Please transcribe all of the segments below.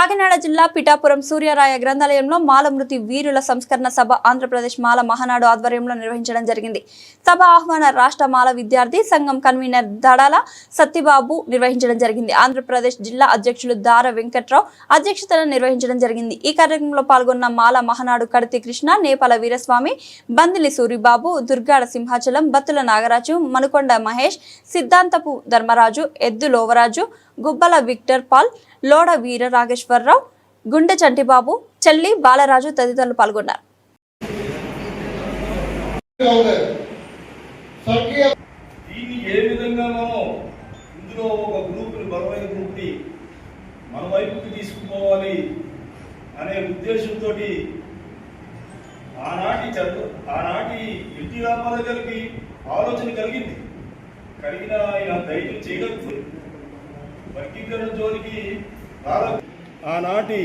కాకినాడ జిల్లా పిఠాపురం సూర్యరాయ గ్రంథాలయంలో మాలమృతి వీరుల సంస్కరణ సభ ఆంధ్రప్రదేశ్ మాల మహానాడు ఆధ్వర్యంలో నిర్వహించడం జరిగింది. సభ ఆహ్వాన రాష్ట్ర మాల విద్యార్థి సంఘం కన్వీనర్ దడాల సత్యబాబు నిర్వహించడం జరిగింది. ఆంధ్రప్రదేశ్ జిల్లా అధ్యక్షులు దార వెంకట్రావు అధ్యక్షతన నిర్వహించడం జరిగింది. ఈ కార్యక్రమంలో పాల్గొన్న మాల మహానాడు కడితి కృష్ణ నేపాల వీరస్వామి బందిలి సూరిబాబు దుర్గాడ సింహాచలం బత్తుల నాగరాజు మనుకొండ మహేష్ సిద్ధాంతపు ధర్మరాజు ఎద్దు లోవరాజు గుబ్బల విక్టర్ పాల్ లోడ వీర రాగేశ్వరరావు గుండె చంటిబాబు చెల్లి బాలరాజు తదితరులు పాల్గొన్నారు. దీన్ని ఏ విధంగా మనం ఇందులో ఒక గ్రూప్ని బలమైన గ్రూప్ని మన వైపుకి తీసుకుపోవాలి అనే ఉద్దేశంతో ఆనాటి చదువు ఆనాటి ఎన్టీ రామారావు గారికి ఆలోచన కలిగింది. కలిగిన ఆయన ధైర్యం చేయగలుగుతుంది వర్గీకరణ జోలికి ఆనాటి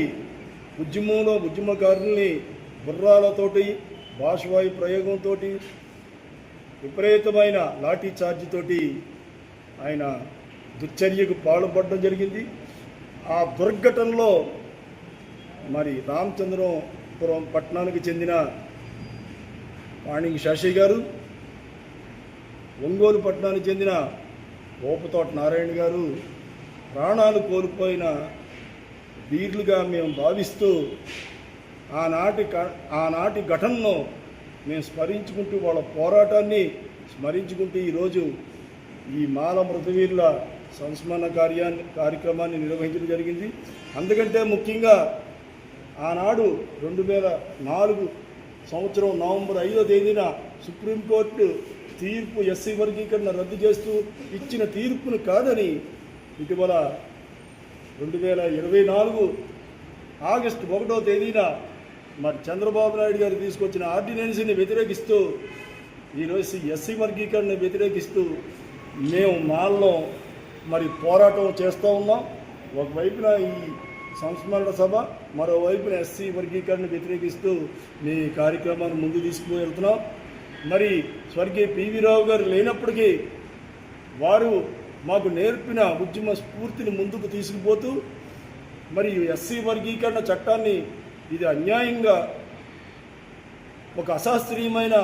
ఉద్యమంలో ఉద్యమకారుల్ని గుర్రాలతోటి భాషవాయు ప్రయోగంతో విపరీతమైన లాఠీ చార్జ్ తోటి ఆయన దుశ్చర్యకు పాల్పడడం జరిగింది. ఆ దుర్ఘటనలో మరి రామచంద్రపురం పట్టణానికి చెందిన వాణికి శశి గారు ఒంగోలు పట్టణానికి చెందిన ఓపతోట నారాయణ గారు ప్రాణాలు కోల్పోయిన వీరులుగా మేము భావిస్తూ ఆనాటి క- ఆనాటి ఘటనను మేము స్మరించుకుంటూ వాళ్ళ పోరాటాన్ని స్మరించుకుంటూ ఈరోజు ఈ మాల మృతవీరుల సంస్మరణ కార్యాన్ని కార్యక్రమాన్ని నిర్వహించడం జరిగింది. అందుకంటే ముఖ్యంగా ఆనాడు రెండు వేల నాలుగు సంవత్సరం నవంబర్ ఐదో తేదీన సుప్రీంకోర్టు తీర్పు ఎస్సీ వర్గీకరణ రద్దు చేస్తూ ఇచ్చిన తీర్పును కాదని ఇటీవల రెండు వేల ఇరవై నాలుగు ఆగస్టు ఒకటో తేదీన మరి చంద్రబాబు నాయుడు గారు తీసుకొచ్చిన ఆర్డినెన్స్ని వ్యతిరేకిస్తూ ఈరోజు ఎస్సీ వర్గీకరణను వ్యతిరేకిస్తూ మేము మాల్లో మరి పోరాటం చేస్తూ ఉన్నాం. ఒకవైపున ఈ సంస్మరణ సభ మరోవైపున ఎస్సీ వర్గీకరణ వ్యతిరేకిస్తూ మీ కార్యక్రమాన్ని ముందు తీసుకుని వెళ్తున్నాం. మరి స్వర్గీయ పివి రావు గారు లేనప్పటికీ వారు మాకు నేర్పిన ఉద్యమ స్ఫూర్తిని ముందుకు తీసుకుపోతూ మరి ఎస్సీ వర్గీకరణ చట్టాన్ని ఇది అన్యాయంగా ఒక అశాస్త్రీయమైన